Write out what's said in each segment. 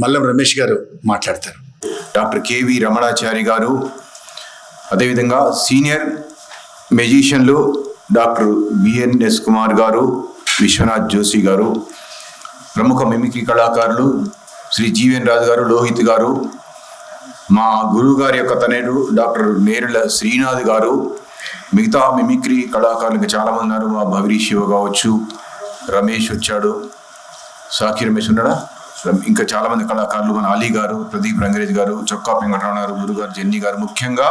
మల్లం రమేష్ గారు మాట్లాడతారు. Doctor KV Ramanachari గారు అదేవిధంగా senior మెజీషియన్లు doctor B N S Kumar గారు విశ్వనాథ్ జోషి గారు ప్రముఖ మిమిక్రీ కళాకారులు శ్రీ జీవన్ రాజు గారు లోహిత్ గారు మా గురువు గారి యొక్క తనయుడు డాక్టర్ నేరుల శ్రీనాథ్ గారు మిగతా మిమిక్రీ కళాకారులు ఇంకా చాలామంది ఉన్నారు. మా భవిరీ శివ కావచ్చు రమేష్ వచ్చాడు. సాక్షి రమేష్ ఉన్నాడా? ఇంకా చాలా మంది కళాకారులు మన అలీ గారు ప్రదీప్ రంగరేజ్ గారు చొక్కా వెంకటరమణ గారు గురు గారు జెన్నీ గారు ముఖ్యంగా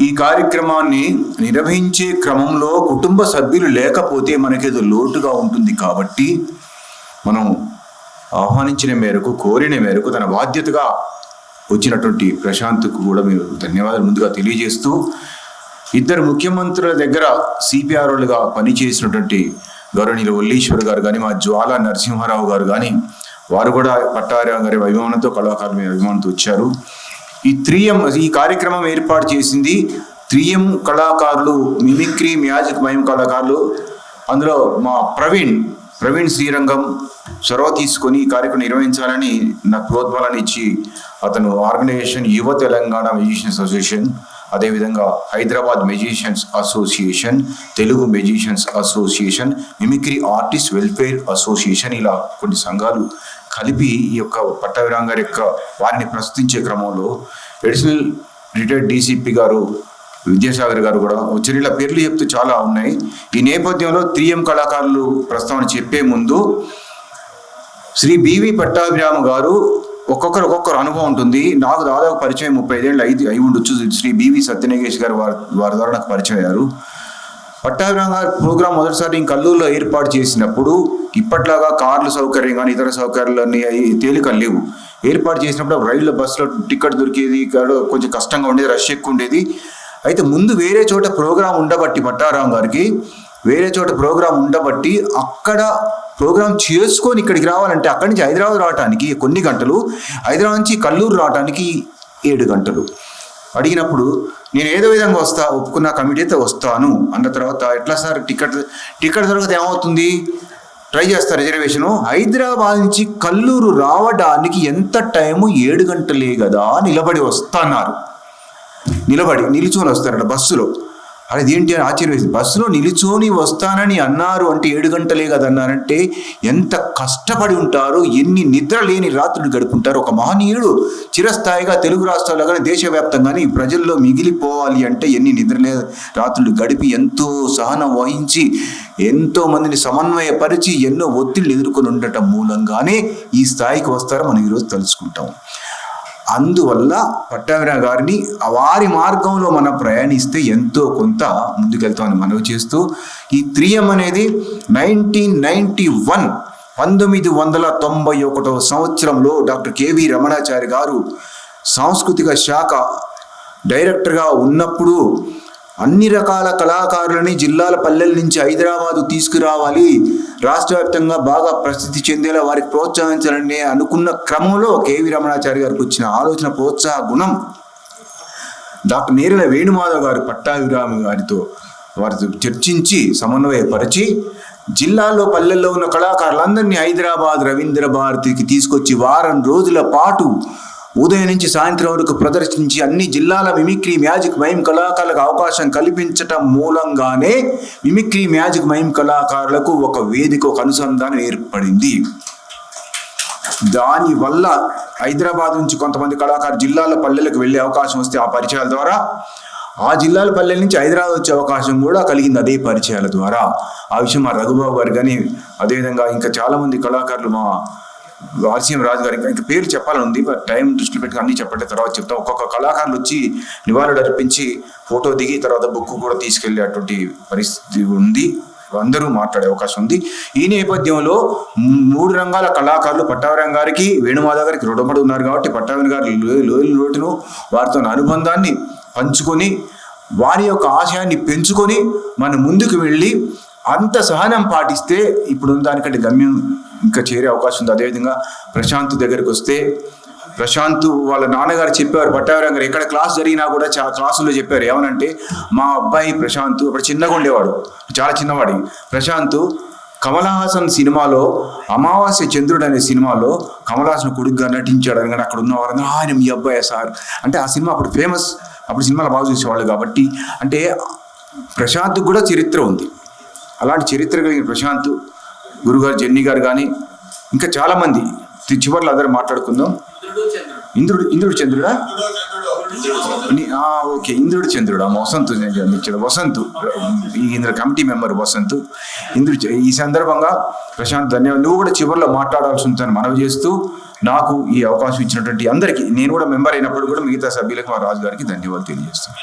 ఈ కార్యక్రమాన్ని నిర్వహించే క్రమంలో కుటుంబ సభ్యులు లేకపోతే మనకేదో లోటుగా ఉంటుంది కాబట్టి మనం ఆహ్వానించిన మేరకు కోరిన మేరకు తన బాధ్యతగా వచ్చినటువంటి ప్రశాంత్కు కూడా మీరు ధన్యవాదాలు ముందుగా తెలియజేస్తూ ఇద్దరు ముఖ్యమంత్రుల దగ్గర సిపిఆర్ఓలుగా పనిచేసినటువంటి గౌరవనీయులు ఒల్లీశ్వర్ గారు కానీ మా జ్వాల నరసింహారావు గారు కానీ వారు కూడా పట్టారావు గారి అభిమానంతో కళాకారుల మీద అభిమానంతో వచ్చారు. ఈ త్రియం ఈ కార్యక్రమం ఏర్పాటు చేసింది త్రియం కళాకారులు మిమిక్రీ మ్యాజిక్ మయం కళాకారులు. అందులో మా ప్రవీణ్ ప్రవీణ్ శ్రీరంగం చొరవ తీసుకొని ఈ కార్యక్రమం నిర్వహించాలని నాకు ప్రోద్బలాన్ని ఇచ్చి అతను ఆర్గనైజేషన్ యువ తెలంగాణ మ్యూజిషియన్స్ అసోసియేషన్ అదేవిధంగా Hyderabad magicians association Telugu magicians association mimicry artist welfare association ఇలా కొన్ని సంఘాలు కలిపి ఈ యొక్క పట్టవీరాం గారి యొక్క వారిని ప్రస్తుతించే క్రమంలో ఎడిషనల్ రిటైర్డ్ డీసీపీ గారు విద్యాసాగర్ గారు కూడా వచ్చిన ఇలా పేర్లు చెప్తూ చాలా ఉన్నాయి. ఈ నేపథ్యంలో త్రియం కళాకారులు ప్రస్తావన చెప్పే ముందు శ్రీ బివి పట్టాభిరామ గారు ఒక్కొక్కరు ఒక్కొక్కరు అనుభవం ఉంటుంది. నాకు దాదాపు పరిచయం ముప్పై ఐదేళ్ళు ఐదు అయి ఉండొచ్చు. శ్రీ బివి సత్యనగేష్ గారు వారి వారి ద్వారా నాకు పరిచయం అయ్యారు. పట్టాభిరామ్ గారు ప్రోగ్రాం మొదటిసారి నేను కల్లూరులో ఏర్పాటు చేసినప్పుడు ఇప్పట్లాగా కార్ల సౌకర్యం కానీ ఇతర సౌకర్యాలు అన్ని తేలిక లేవు. ఏర్పాటు చేసినప్పుడు రైళ్ళ బస్సులో టికెట్ దొరికేది కొంచెం కష్టంగా ఉండేది రష్ ఎక్కువ ఉండేది. అయితే ముందు వేరే చోట ప్రోగ్రాం ఉండబట్టి పట్టారాం గారికి వేరే చోట ప్రోగ్రాం ఉండబట్టి అక్కడ ప్రోగ్రాం చేసుకొని ఇక్కడికి రావాలంటే అక్కడి నుంచి హైదరాబాద్ రావడానికి కొన్ని గంటలు హైదరాబాద్ నుంచి కల్లూరు రావడానికి ఏడు గంటలు. అడిగినప్పుడు నేను ఏదో విధంగా వస్తా ఒప్పుకున్న కమిటీ అయితే వస్తాను అన్న తర్వాత ఎట్లా సార్ టికెట్ టికెట్ దొరికితే ఏమవుతుంది? ట్రై చేస్తా రిజర్వేషను. హైదరాబాద్ నుంచి కల్లూరు రావడానికి ఎంత టైము? ఏడు గంటలే కదా నిలబడి వస్తున్నారు. నిలబడి నిలుచొని వస్తారట బస్సులో. అది ఏంటి అని ఆశ్చర్యం బస్సులో నిలుచొని వస్తానని అన్నారు అంటే ఏడు గంటలే కదా అన్నారంటే ఎంత కష్టపడి ఉంటారు ఎన్ని నిద్ర లేని రాత్రులు గడుపుంటారు ఒక మహనీయుడు చిరస్థాయిగా తెలుగు రాష్ట్రాల్లో కానీ దేశవ్యాప్తంగానే ఈ ప్రజల్లో మిగిలిపోవాలి అంటే ఎన్ని నిద్రలే రాత్రులు గడిపి ఎంతో సహనం వహించి ఎంతో మందిని సమన్వయపరిచి ఎన్నో ఒత్తిళ్ళు ఎదుర్కొని ఉండటం మూలంగానే ఈ స్థాయికి వస్తారో మనం ఈరోజు తెలుసుకుంటాం అందువల్ల పట్టాభిరావు గారిని వారి మార్గంలో మనం ప్రయాణిస్తే ఎంతో కొంత ముందుకెళ్తామని మనవి చేస్తూ ఈ త్రియం అనేది నైన్టీన్ నైన్టీ వన్ పంతొమ్మిది వందల తొంభై ఒకటవ సంవత్సరంలో డాక్టర్ కేవి రమణాచారి గారు సాంస్కృతిక శాఖ డైరెక్టర్గా ఉన్నప్పుడు అన్ని రకాల కళాకారులని జిల్లాల పల్లెల నుంచి హైదరాబాదు తీసుకురావాలి. రాష్ట్ర వ్యాప్తంగా బాగా ప్రసిద్ధి చెందేలా వారికి ప్రోత్సహించాలని అనుకున్న క్రమంలో కేవి రమణాచారి గారికి వచ్చిన ఆలోచన ప్రోత్సాహ గుణం. డాక్టర్ నేరుల వేణుమాధవ్ గారు పట్టాభిరామ గారితో వారితో చర్చించి సమన్వయపరిచి జిల్లాలో పల్లెల్లో ఉన్న కళాకారులందరినీ హైదరాబాద్ రవీంద్ర భారతికి తీసుకొచ్చి వారం రోజుల పాటు ఉదయం నుంచి సాయంత్రం వరకు ప్రదర్శించి అన్ని జిల్లాల మిమిక్రీ మ్యాజిక్ మైమ్ కళాకారులకు అవకాశం కల్పించటం మూలంగానే మిమిక్రీ మ్యాజిక్ మైమ్ కళాకారులకు ఒక వేదిక ఒక అనుసంధానం ఏర్పడింది. దాని వల్ల హైదరాబాద్ నుంచి కొంతమంది కళాకారు జిల్లాల పల్లెలకు వెళ్ళే అవకాశం వస్తే ఆ పరిచయాల ద్వారా ఆ జిల్లాల పల్లెల నుంచి హైదరాబాద్ వచ్చే అవకాశం కూడా కలిగింది అదే పరిచయాల ద్వారా. ఆ విషయం మా రఘుబాబు గారు కానీ అదేవిధంగా ఇంకా చాలామంది కళాకారులు మా ఆర్సీఎం రాజు గారి ఇంకా పేరు చెప్పాలని ఉంది టైం దృష్టిలో పెట్టుకుని అన్ని చెప్పట్లే తర్వాత చెప్తాం. ఒక్కొక్క కళాకారులు వచ్చి నివాళులు అర్పించి ఫోటో దిగి తర్వాత బుక్ కూడా తీసుకెళ్ళేటువంటి పరిస్థితి ఉంది. అందరూ మాట్లాడే అవకాశం ఉంది. ఈ నేపథ్యంలో మూడు రంగాల కళాకారులు పట్టావరం గారికి వేణుమాధవ్ గారికి రుణపడి ఉన్నారు కాబట్టి పట్టావరం గారి లోయల లోటును వారితో అనుబంధాన్ని పంచుకొని వారి యొక్క ఆశయాన్ని పెంచుకొని మనం ముందుకు వెళ్ళి అంత సహనం పాటిస్తే ఇప్పుడు దానికంటే గమ్యం ఇంకా చేరే అవకాశం ఉంది. అదేవిధంగా ప్రశాంత్ దగ్గరికి వస్తే ప్రశాంత్ వాళ్ళ నాన్నగారు చెప్పారు పట్టావరం గారు ఎక్కడ క్లాస్ జరిగినా కూడా చాలా క్లాసుల్లో చెప్పారు ఏమనంటే మా అబ్బాయి ప్రశాంత్ అప్పుడు చిన్నగా ఉండేవాడు చాలా చిన్నవాడి. ప్రశాంత్ కమలహాసన్ సినిమాలో అమావాస్య చంద్రుడు అనే సినిమాలో కమలహాసన్ కొడుకుగా నటించాడు అని కానీ అక్కడ ఉన్న వారందరూ ఆయన మీ అబ్బాయి సార్. అంటే ఆ సినిమా అప్పుడు ఫేమస్ అప్పుడు సినిమాలు బాగా చూసేవాళ్ళు కాబట్టి అంటే ప్రశాంత్ కూడా చరిత్ర ఉంది. అలాంటి చరిత్ర కలిగిన ప్రశాంత్ గురుగారు జెన్నీ గారు కానీ ఇంకా చాలామంది తి- చివర్లో అందరూ మాట్లాడుకుందాం. ఇంద్రుడు ఇంద్రుడు చంద్రుడా? ఓకే ఇంద్రుడు చంద్రుడు వసంత్ వసంత్ ఈ ఇంద్ర కమిటీ మెంబర్ వసంత్. ఇంద్రుడు ఈ సందర్భంగా ప్రశాంత్ ధన్యవాదాలు. నువ్వు కూడా చివరిలో మాట్లాడాల్సి ఉంటుందని మనవి చేస్తూ నాకు ఈ అవకాశం ఇచ్చినటువంటి అందరికీ నేను కూడా మెంబర్ అయినప్పుడు కూడా మిగతా సభ్యులకు మా రాజు గారికి ధన్యవాదాలు తెలియజేస్తాను.